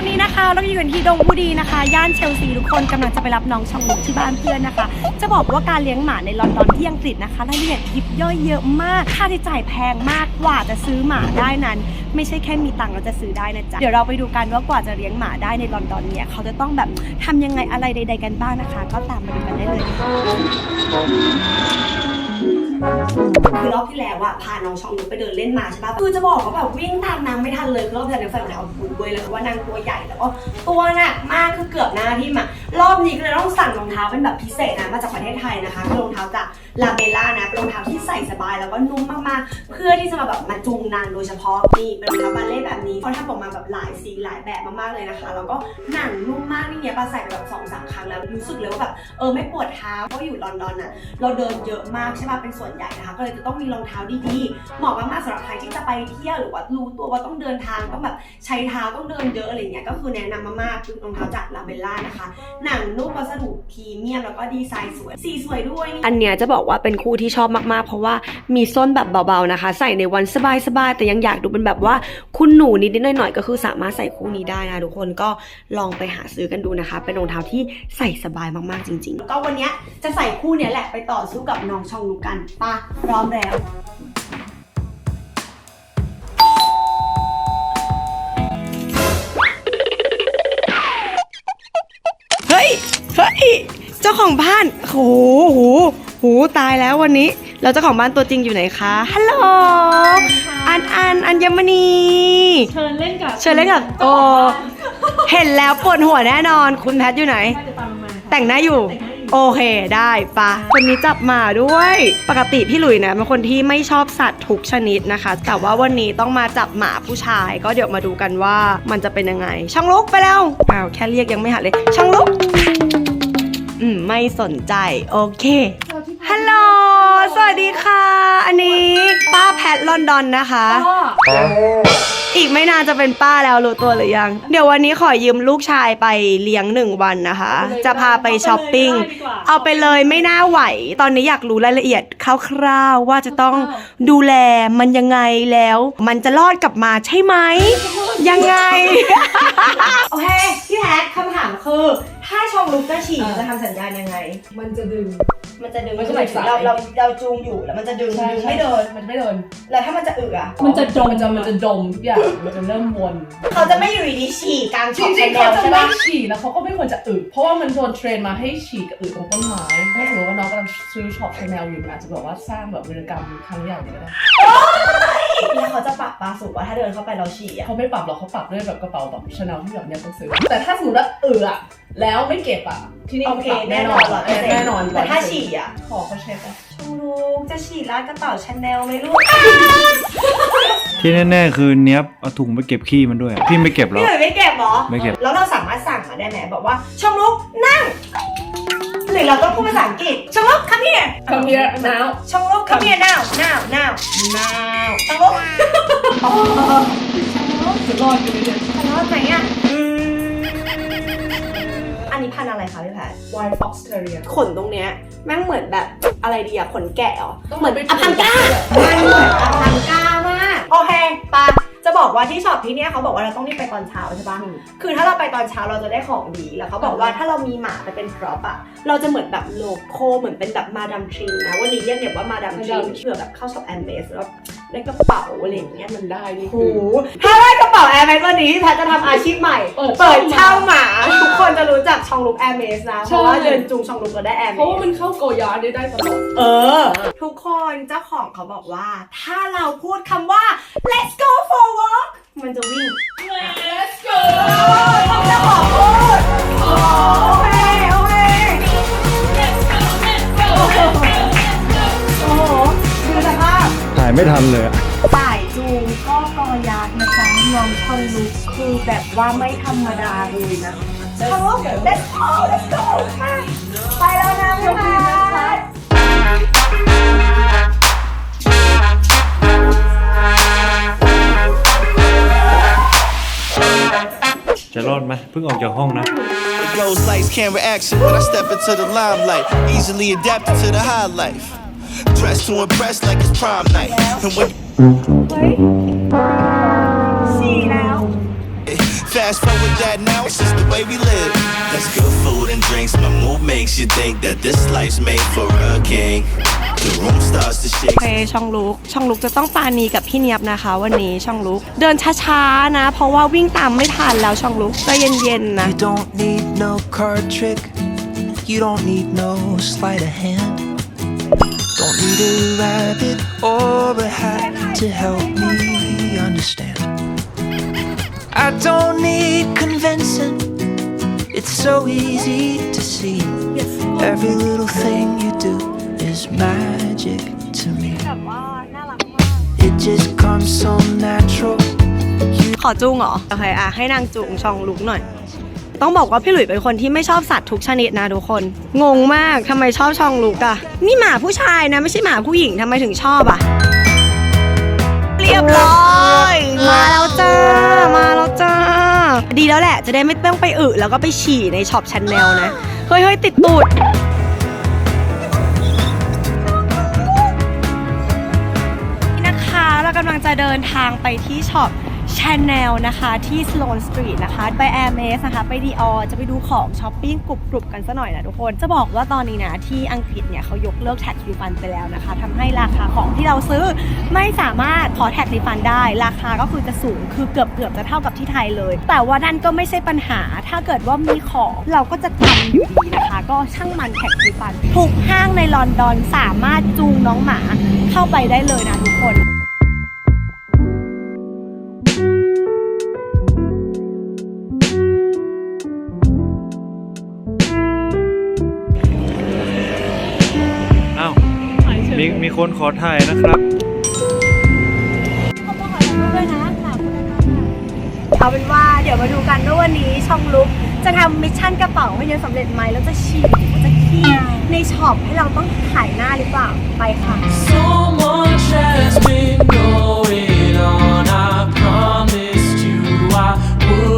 ตอนนี้นะคะเราอยู่กันที่ดงบุรีนะคะ ย่านเชลซีทุกคนกำลังจะไปรับน้องชองลุกที่บ้านเพื่อนนะคะ จะบอกว่าการเลี้ยงหมาในลอนดอนที่อังกฤษนะคะรายละเอียดยิบย่อยเยอะมาก ค่าใช้จ่ายแพงมากกว่าจะซื้อหมาได้นั้น ไม่ใช่แค่มีตังค์เราจะซื้อได้นะจ๊ะเดี๋ยวเราไปดูกันว่ากว่าจะเลี้ยงหมาได้ในลอนดอนเนี่ยเขาจะต้องแบบทำยังไงอะไรใด ๆกันบ้างนะคะ ก็ตามมาดูกันได้เลย คือรอบที่แล้วอะพาน้องชองลุกไปเดินเล่นมาใช่ปะคือจะบอกว่าแบบวิ่งตามนางไม่ทันเลยคือรอบที่แล้วนางใส่รองเท้าบูทเว้ยแล้วก็ว่านางตัวใหญ่แล้วก็ตัวหนักมากคือเกือบหน้าที่มารอบนี้ก็เลยต้องสั่งรองเท้าเป็นแบบพิเศษนะมาจากประเทศไทยนะคะคือรองเท้าจากลาเบล่านะเป็นรองเท้าที่ใส่สบายแล้วก็นุ่มมากๆ เพื่อที่จะมาแบบมาจูงนางโดยเฉพาะนี่เป็นรองเท้าบาเล่แบบนี้เขาทำออกมาแบบหลายสีหลายแบบมากๆเลยนะคะ แล้วก็หนังนุ่มมากนี่เนี่ยปาใส่แบบสองสามครั้งแล้วรู้สึกเลยว่าแบบเออไม่ปวดเท้าเพราะอยู่ลอนดอนอะเราเดินเยอะมากใช่ป่ะเป็นส่วนใหญ่นะคะก็เลยจะต้องมีรองเท้าดีๆเหมาะมากๆสำหรับใครที่จะไปเที่ยวหรือว่ารู้ตัวว่าต้องเดินทางต้องแบบใช้เท้าต้องเดินเยอะอะไรเงี้ยก็คือแนะนำมากๆคือรองเท้าจากลาเบลล่านะคะ หนังนุ่มวัสดุพรีเมียมแล้วก็ดีไซน์สวยสีสวยด้วย อันเนี้ยจะบอกว่าเป็นคู่ที่ชอบมากๆ เพราะว่ามีส้นแบบเบาๆนะคะ ใส่ในวันสบายๆแต่ยังอยากดูเป็นแบบว่าคุณหนูนิดๆหน่อยๆก็คือสามารถใส่คู่นี้ได้นะทุกคนก็ลองไปหาซื้อกันดูนะคะ เป็นรองเท้าที่ใส่สบายมากๆจริง ๆ แล้วก็วันเนี้ยจะใส่คู่เนี้ยแหละไปต่อสู้กับน้องชองลูกกันปะพร้อมแล้วเฮ้ยเฮ้ยเจ้าของบ้านโหโหโหตายแล้ววันนี้แล้วเจ้าของบ้านตัวจริงอยู่ไหนคะฮัลโหลอันอันอัญมณีเชิญเล่นกับเชิญเล่นกับโอเห็นแล้วปวดหัวแน่นอน คุณแพทอยู่ไหนน่าจะตามมาค่ะแต่งหน้าอยู่แต่งหน้าอยู่ โอเคได้ปะคนนี้จับหมาด้วย ปกติพี่หลุยนะเป็นคนที่ไม่ชอบสัตว์ทุกชนิดนะคะ แต่ว่าวันนี้ต้องมาจับหมาผู้ชาย ก็เดี๋ยวมาดูกันว่ามันจะเป็นยังไง ช่างลุกไปแล้วอ้าวแค่เรียกยังไม่หัดเลย ช่างลุกอืมไม่สนใจ โอเคฮัลโหลสวัสดีค่ะ อันนี้ป้าแพทลอนดอนนะคะก็อี กไม่นานจะเป็นป้าแล้วรู้ตัวหรือยัง เดี๋ยววันนี้ขอยืมลูกชายไปเลี้ยงหนึ่งวันนะคะ จะพาไปช้อปปิ้ง เอาไปเลยไม่น่าไหว ตอนนี้อยากรู้รายละเอียดคร่าวๆว่าจะต้องดูแลมันยังไงแล้ว มันจะรอดกลับมาใช่ไหม ยังไง โอเค พี่แพทคำถามคือ ถ้าชองลุกจะฉี่จะทำสัญญาณยังไง มันจะดึง มันจะดึงมันจะแบบสายเราเราเราจูงอยู่แล้วมันจะดึงดึงไม่เดิน มันไม่เดิน แล้วถ้ามันจะอึอะมันจะดมมันจะมันจะดมทุกอย่างมันจะเริ่มวนเขาจะไม่อยู่ดีๆฉี่กลางช็จอปริงๆแล้เขาวจะใช่ไม่ปะฉี่แล้วเขาก็ไม่ควรจะอึเพราะว่ามันโดนเทรนมาให้ฉี่กับอึตรงต้นไม้ถ้าสมมติว่าน้องกำลังซื้อช็อปชาแนลอยู่อาจจะแบบว่าสร้างแบบวิรกรรมครั้งใหญ่เลยก็ได้ แล้วเขาจะปรับปลาสุกว่าถ้าเดินเข้าไปเราฉี่อะเขาไม่ปรับหรอกเขาปรับด้วยแบบกระเป๋าแบบชาแนลที่แบบเนี้ยต้องซื้อ แต่ถ้าสมมติว่าอึอะแล้วไม่เก็บอะที่นี่โอเขาเคปรับแน่แน่นนออนนร้อยเปอร์เซ็นต์แน่นอนแต่ถ้าฉี่อะขอเขาเช็คอะชงลูกจะฉี่ร้านกระเป๋าชาแนลไหมลูกที่แน่ๆคือเนี้ยบเอาถุงไปเก็บขี้มันด้วยอะพี่ไม่เก็บหรพี่อหนุ่ยไม่เก็บเหรอไม่เก็บ แล้วเราสามารถสั่งมาได้ไหมบอกว่าชงลูกนั่ง หรือเราต้องพูดภาษาอังกฤษชงลูก come here Come here now ชงลูก come here now now now now ชงลูกอ๋อจะรอดอยู่เลยเนี่ย ชงลูกไหนอะอืมอันนี้พันธุ์อะไรคะพี่แพท Wild Fox Terrier ขนตรงเนี้ยแม่งเหมือนแบบอะไรดีอะขนแกะเหรอต้องเหมือนไปอพังก้ามันเหมือนอพังก้า บอกว่าที่ช็อปที่เนี้ยเขาบอกว่าเราต้องรีบไปตอนเช้าใช่ปะคือถ้าเราไปตอนเช้าเราจะได้ของดี แล้วเขาบอกว่าถ้าเรามีหมาไปเป็นพร็อพอะเราจะเหมือนแบบโลโก้เหมือนเป็นแบบมาดามทรินนะวันนี้เรียกเนี่ยว่ามาดามทรินเผื่อแบบเข้าช็อปแอมเบสแล้ว ได้กระเป๋าอะไรอย่างเงี้ยมันได้นี่โอ้คือโหถ้าได้กระเป๋าแอร์เมสวันนี้พี่แพทจะทำอาชีพใหม่ เปิดเปิดเช่าเช่าหมา ทุกคนจะรู้จักชองลุกแอร์เมสนะ เพราะว่าใช่เดินจูงชองลุกก็ได้แอร์เมเพราะว่าสมันเข้าโกยาร์ดได้ได้ตลอด เออ ทุกคนเจ้าของเขาบอกว่า ถ้าเราพูดคำว่า let's go for a walk มันจะวิ่ง Let's go ไม่ทันเลยอะป่ายจูงก็กอยากนะจ๊ะน้องชองลุกคือแบบว่าไม่ธรรมดาเลยนะชองลุก let's go let's go มาไปแล้วนะพี่แพทจะรอดไหมเพิ่งออกจากห้องนะ Rose lights, camera action when I step into the limelight. Easily adapted to the high life. Dressed to impress like it's prom night. And when เฮ้ยสี่แล้ว you Fast forward that now, it's just the way we live. That's good food and drinks. My mood makes you think that this life's made for a king. The room starts to shake. โอเคช่องลุก ช่องลุกจะต้องปานีกับพี่เนียบนะคะ วันนี้ช่องลุก เดินช้าๆนะ เพราะว่าวิ่งตามไม่ทันแล้วช่องลุกใจเย็นๆนะ You don't need no card trick. You don't need no sleight of hand. Don't need a rabbit or a hat to help me understand. I don't need convincing. It's so easy to see. Every little thing you do is magic to me. แบบว่าน่ารักมาก It just comes so natural. ขอจุงเหรอ โอเคอ่ะให้นางจุงช่องลุกหน่อย ต้องบอกว่าพี่หลุยเป็นคนที่ไม่ชอบสัตว์ทุกชนิดนะทุกคน งงมากทำไมชอบช่องลุกอะนี่หมาผู้ชายนะไม่ใช่หมาผู้หญิงทำไมถึงชอบอะเรียบร้อยมาแล้วจ้ามาแล้วจ้า ดีแล้วแหละ จะได้ไม่ต้องไปอึแล้วก็ไปฉี่ในช็อปชันแนลนะเฮ้ยเฮ้ยติดตูดนี่นะคะเรากำลังจะเดินทางไปที่ช็อป Chanel นะคะที่ Sloane Street นะคะ ไป Air m a s นะคะ ไป Dior จะไปดูของช้อปปิ้งกรุบๆกันซะหน่อยนะทุกคน จะบอกว่าตอนนี้นะที่อังกฤษเนี่ยเขายกเลิกแท็กรีฟันไปแล้วนะคะทำให้ราคาของที่เราซื้อไม่สามารถขอแท็กรีฟันได้ ราคาก็คือจะสูงคือเกือบเกือบจะเท่ากับที่ไทยเลย แต่ว่านั่นก็ไม่ใช่ปัญหา ถ้าเกิดว่ามีของเราก็จะทำอยู่ดีนะคะ ก็ช่างมันแท็กรีฟันทุกห้างในลอนดอนสามารถจูงน้องหมาเข้าไปได้เลยนะทุกคน คนขอถ่ายนะครับเอาเป็นว่าเดี๋ยวมาดูกันว่าวันนี้ช่องลุกจะทำมิชชั่นกระเป๋าให้เยอะสำเร็จไหมแล้วจะฉีกหรือว่าจะขี้ในช็อปให้เราต้องถ่ายหน้าหรือเปล่าไปค่ะ So much has been going on. I promised you I wouldn't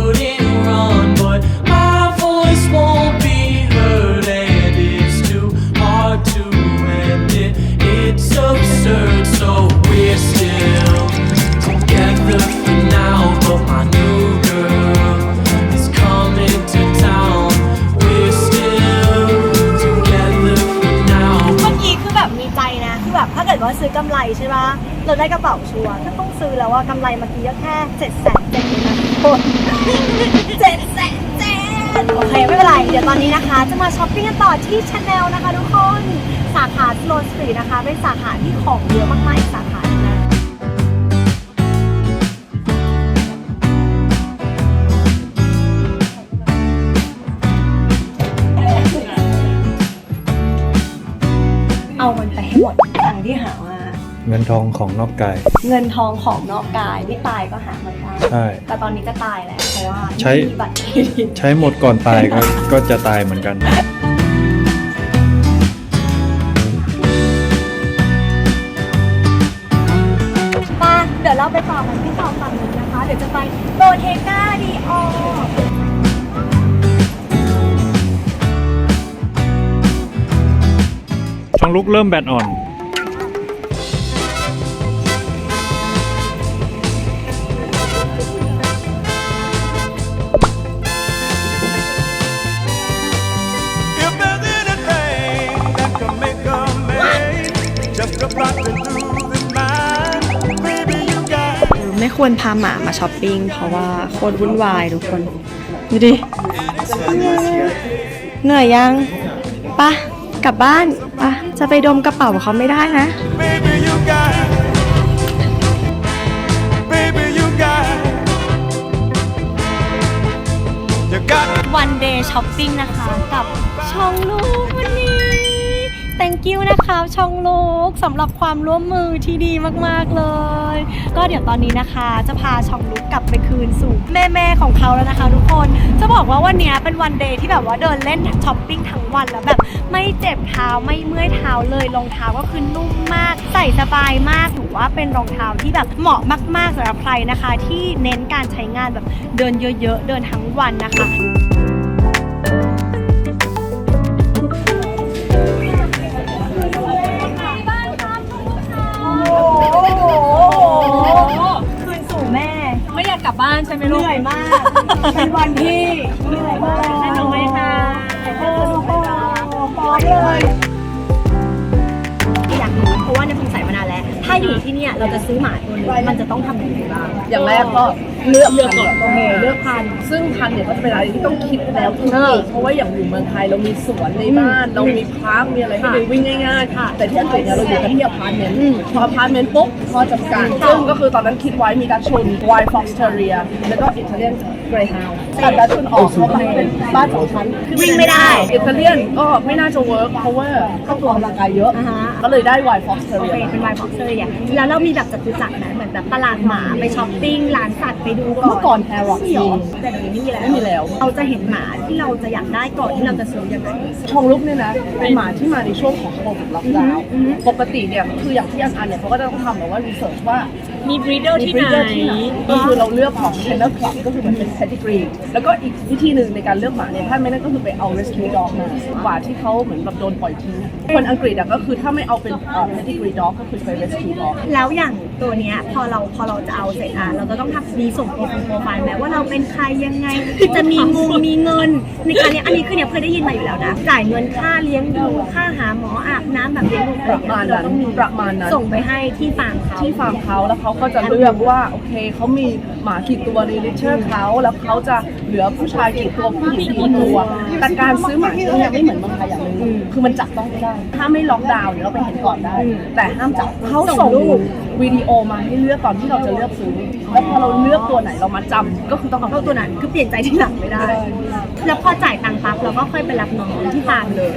ช่ปะเราได้กระเป๋าชัวร์ก็ต้องซื้อแล้วว่ากำไรเมื่อกี้ก็แค่เจ็ดแสนเจ็ดนะเจ็ดแสนเจ็ดโอเคไม่เป็นไร เดี๋ยวตอนนี้นะคะ จะมาช้อปปิ้งกันต่อที่ชาแนลนะคะทุกคน สาขาสโลนสตรีทนะคะ เป็นสาขาที่ของเยอะมากๆอีกสาขาหนึงนะ เงินทองของนอกกาย เงินทองของนอกกายไม่ตายก็หามาได้ใช่ แต่ตอนนี้จะตายแล้วเพราะว่าใช้ ไม่มีบัตรเครดิตใช้หมดก่อนตายก็ก็จะตายเหมือนกัน มาเดี๋ยวเราไปต่อกันที่ต่อฝั่งนี้นะคะ เดี๋ยวจะไปโบเทก้าดีออช่องลุกเริ่มแบตอ่อน ควรพาหมามาช้อปปิ้งเพราะว่าโคตรวุ่นวายทุกคนดูดิเหนื่อยยังปะกลับบ้านปะจะไปดมกระเป๋าเขาไม่ได้นะ Baby, you got. Baby, you got. You got. วันเดย์ช้อปปิ้งนะคะ กับช่องลูกวันนี้ thank you นะคะช่องลูกสำหรับความร่วมมือที่ดีมากๆเลย ก็เดี๋ยวตอนนี้นะคะ จะพาช่องลูกกลับไปคืนสู่แม่ๆของเขาแล้วนะคะ ทุกคนจะบอกว่าวันนี้เป็นวันเดย์ที่แบบว่าเดินเล่นช้อปปิ้งทั้งวันแล้วแบบไม่เจ็บเท้าไม่เมื่อยเท้าเลยรองเท้าก็คือนุ่มมาก ใส่สบายมากถือว่าเป็นรองเท้าที่แบบเหมาะมาก ๆสำหรับใครนะคะ ที่เน้นการใช้งานแบบเดินเยอะ ๆ เดินทั้งวันนะคะ บบ้านใช่ไหมเหลูกนื่อยมาก เป็นวันที่เหนื่อยมากสนุกไหมคะโอ้โหปอดเลยอย ถ้าอยู่ที่เนี่ยเราจะซื้อหมาตัวหนึงมันจะต้องทำยังไงบ้างอย่างแรกก็เลือกเลือกก่อนโอเคเลือกพันธุ์ซึ่งพันธุ์เนี่ยก็จะเป็นอะไรที่ต้องคิดแล้วคิดเอออีกเพราะว่าอย่างอยู่เมืองไทยเรามีสวนในบ้านเรามีพาร์คมีอะไรให้ค่ะไปวิ่งง่ายค่ะๆแต่ที่อังกฤษเนี่ยเราอยู่กันที่อพาร์ตเมนต์อืมพออพาร์ตเมนต์ปุ๊บข้อจำกัดซึ่งก็คือตอนนั้นคิดไว้มีดัชชุนไวฟ็อกซ์เทเรียแล้วก็อิตาเลียน เกรย์ฮาวด์ตัดดัชชุนออกเพราะมันเป็นบ้านสองชั้นวิ่งไม่ได้อิตาเลียนก็ไม่น่าจะเวิร์กเพราะว่าต้องออกกำลังกายเยอะ อ่าฮะก็เลยได้ไวฟ็อกซ์เทโอเรีเคยเป็นวายบ็อกเซอร์อย่างแล้วเรามีแบบจตุจักรไหมเหมือนแบบตลาดหมาไปช้อปปิ้งร้านสัตว์ไปดูก่อนเมื่อก่อนแฮร์ร็อกมีเหรมีอแต่เดี๋ยวนี้ไม่มีแล้วไม่มีแล้ว เราจะเห็นหมาที่เราจะอยากได้ก่อนที่เราจะซื้อยังไงชองลุกเนี่ยนะเป็นหมาที่มาในช่วงของโควิดล็อกดาวน์อือฮึปกติเนี่ยคืออย่างที่อันอันเนี่ยเขาก็จะต้องทำแบบว่ารีเสิร์ชว่า มีบรีเดอร์ที่ไหน breeder ที่ไหน ก็คือเราเลือกของ trainer club ก็คือมันเป็น pedigree แล้วก็อีกวิธีหนึ่งในการเลือกหมาเนี่ยถ้าไม่นั่นก็คือไปเอา rescue dog มาหมาที่เขาเหมือนแบบโดนปล่อยทิ้งคนอังกฤษอะก็คือถ้าไม่เอาเป็นเอ่อ pedigree dog ก็คือไป rescue dog แล้วอย่างตัวเนี้ยพอเราพอเราจะเอาเสร็จอะเราจะต้องทำมีส่งโปรโปรไฟล์ไหมว่าเราเป็นใครยังไง จะมีงงมีเงิน ในการเนี้ยอันนี้คือเนี่ยเคยได้ยินมาอยู่แล้วนะจ่ายเงินค่าเลี้ยงดูค่าหาหมออาบน้ำแบบเลี้ยงลูกประมาณนั้นเต้องมีประมาณนั้นส่งไปให้ที่ฟาร์มเขาที่ฟาร์มเขาแล้วเขาก็จะเลือกว่าโอเคเขามีหมากี่ตัวในลิเชอร์เขาแล้วเขาจะเหลือผู้ชายกี่ตัวผู้หญิงกี่ตัวแต่การซื้อหมาที่เนี่ยไม่เหมือนเมืองไทยอย่างหนึงคือมันจับต้องไม่ได้ถ้าไม่ล็อกดาวน์เดี๋ยวเราไปเห็นก่อนได้ แต่ห้ามจับเขาส่งรูปวิดีโอมาให้เลือกตอนที่เราจะเลือกซื้อแล้วพอเราเลือกตัวไหนเรามาจำก็คือต้องเอาเข้าตัวนั้นคือเปลี่ยนใจที่หลังไม่ได้ แล้วพอจ่ายตังค์ปั๊บเราก็ค่อยไปรับน้องที่ฟาร์มเลย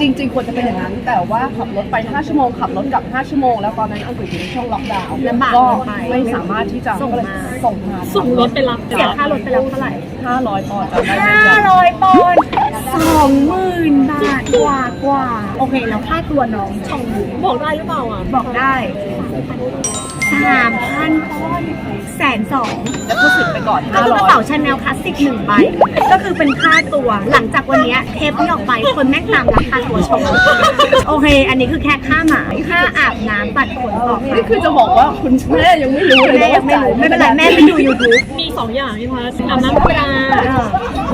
จริง ๆ ควรจะเป็นอย่างนั้น แต่ว่าขับรถไป 5 ชั่วโมง ขับรถกลับ 5 ชั่วโมง แล้วตอนนั้นอังกฤษอยู่ในช่วงล็อกดาวน์ลำบากก็ไปไม่สามารถที่จะส่งมา ส่งมาส่งรถไปรับเสียค่ารถไปแล้วเท่าไหร่ 500ปอนด์จำได้ไหมห้าร้อยปอนด์สองหมื่นบาทกว่ากว่า โอเค แล้วค่าตัวน้องช่องหมูบอกได้หรือเปล่าอะ บอกได้ สามพันปอนด์แสนสองแล้วก็สิบไปก่อนก็คือกระเป๋าชาแนลคลาสสิกหนึ่งใบ ก็คือเป็นค่าตัว หลังจากวันเนี้ยเทปที่ออกไปคนแม่งตามราคาตัวชมโอเค อันนี้คือแค่ค่าหมาค่าอาบน้ำตัดขนออกนี่คือจะบอกว่าคุณแม่ยังไม่รู้เลยแม่นะยังไม่ว่าจ่ายรู้ไม่เป็นไรแม่ไปดู YouTube มี สองอย่างพี่พัสอาบน้ำธรรมดา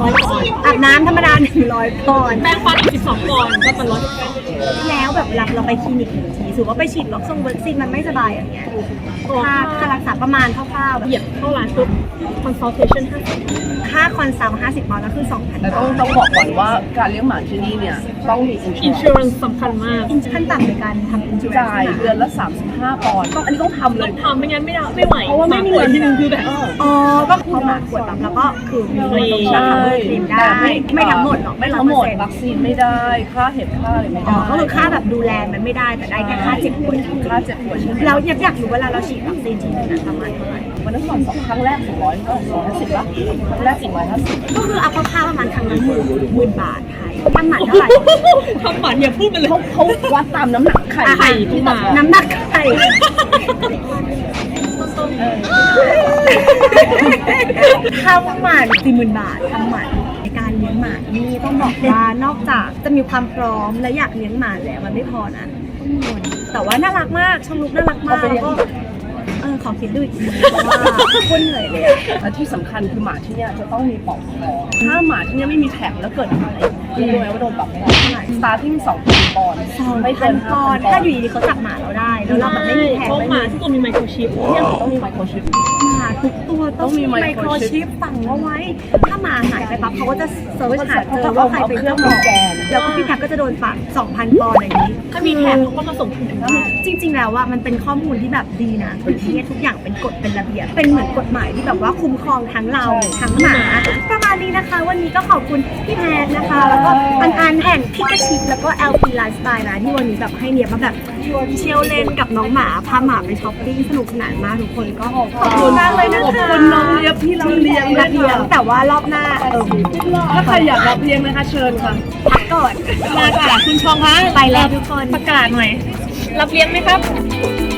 ร้อยก่อนอาบน้ำธรรมดาหนึ่งร้อยปอนด์แป้งฟันสิบสองก่อนก็เป็นร้อยแล้วแบบรับเราไปคลินิกหนึ่งทีถือว่าไปฉีดวัคซีนวัคซีนมันไม่สบายอย่างเงี้ยค่าค่ารักษาประมาณคร่าวๆแบบเหยียบเข้าร้านปุ๊บ consultation ห้าสิบค่าคอนซัลท์50ปอนด์ก็คือ2,000แต่ต้องต้องบอกก่อนว่าการเลี้ยงหมาที่นี่เนี่ยต้องมี insurance insurance สำคัญมากขั้นต่ำในการทำอินชูแรนจ่ายเดือนละ 35ปอนด์ต้องอันนี้ต้องทำเลต้อย งทำไม่งั้นไม่ได้ไม่ไหวเพราะว่าไม่มีหที่หนึงคือแบบอ๋อ ก็พอหมากวดปั๊บแล้วก็คือมีเงินตรงใช่นี้ครีมได้ ไม่ทั้งหมดหรอก ไม่ทั้งหมด100%วัคซีนไม่ได้ค่าเห็บค่าอะไรไม่อ๋ได้อก็คือค่าแบบดูแลมันไม่ได้แต่ได้แค่ค่าเจ็บป่วยค่าเจ็บปวดใช่ไหมเราอยากอยากรู้เวลาเราฉีดวัคซีนทีนึงนะประมาณเท่าไหร่วันนั้นก่อนสองครั้งแรก200ก็250ละครั้งแรก250ก็คือเอาคร่าวๆประมาณครั้งละหมื่นหมื่นบาทไทยทำหมันเท่าไหร่ทำหมันอย่าพูดมันเลย เขาเขาวัดตามน้ำหนักไข่อะไข่ที่มาน้ำหนักไข่ทำหมันสี่หมื่นบาททำหมันในการเลี้ยงหมาที่นี่ต้องบอกว่านอกจากจะมีความพร้อมและอยากเลี้ยงหมาแล้วมันไม่พอนะต้องเงินแต่ว่าน่ารักมากช่องลุกน่ารักมากแล้วก็เออขอคิดดูอีกทีเพราะว่าคนเหนื่อยเลยอะ และที่สำคัญคือหมาที่เนี่ยจะต้องมีปลอกคอถ้าหมาที่เนี่ยไม่มีแท็กแล้วเกิดอะไร รู้ไหมว่าโดนปรับเท่าไหร่ starting 2,000ปอนด์สองไม่พัเกินนปอนด์5,000ถ้าอยู่ดีๆเขาจับหมาเราได้ แล้วเราแบบไม่มีแผลเพราะไม่หมามีทุกตัวมีไมโครชิป เนี่ยต้องมีไมโครชิป หมาทุกตัวต้องต้องมีมีไม microchip โครชิปฝังเอาไว้ ถ้าหมาหายไปปั๊บเขาก็จะเซิร์ชหาเจอเขาก็ว่าเอาใครเป็นเครื่เจ้าองของสแกนแล้วก็พี่แท็กก็จะโดนปรับ2,000ปอนด์อย่างนี้ ถ้ามีแท็กเขาก็มาส่งถึงบ้านจริง ๆ แล้วว่ามันเป็นข้อมูลที่แบบดีนะคือที่เนี่ยทุกอย่างเป็นกฎเป็นระเบียบ เป็นเหมือนกฎหมายที่แบบว่าคุ้มครองทั้งเราทั้งหมา ประมาณนี้นะคะ วันนี้ก็ขอบคุณพี่แพทนะคะ แล้วก็อันอันแห่งพิกาชิปแล้วก็ LP Lifestyle นะที่วันนี้แบบให้เนี่ยมาแบบเชียวเล่นกับน้องหมาพาหมาไปช้อปปิ้งสนุกสนานมากทุกคนก็ขอบคุณมากเลยนะคะขอบคุณน้องเลียบที่เราเลี้ยงรันะบเลี้ยงแต่ว่ารอบหน้าเออถ้าใครอยากรับเลี้ยงนะคะเชิญค่ะพักก่อนมาค่ะคุณชองคะไปแล้วทุกคน ประกาศหน่อย รับเลี้ยงไหมครับไ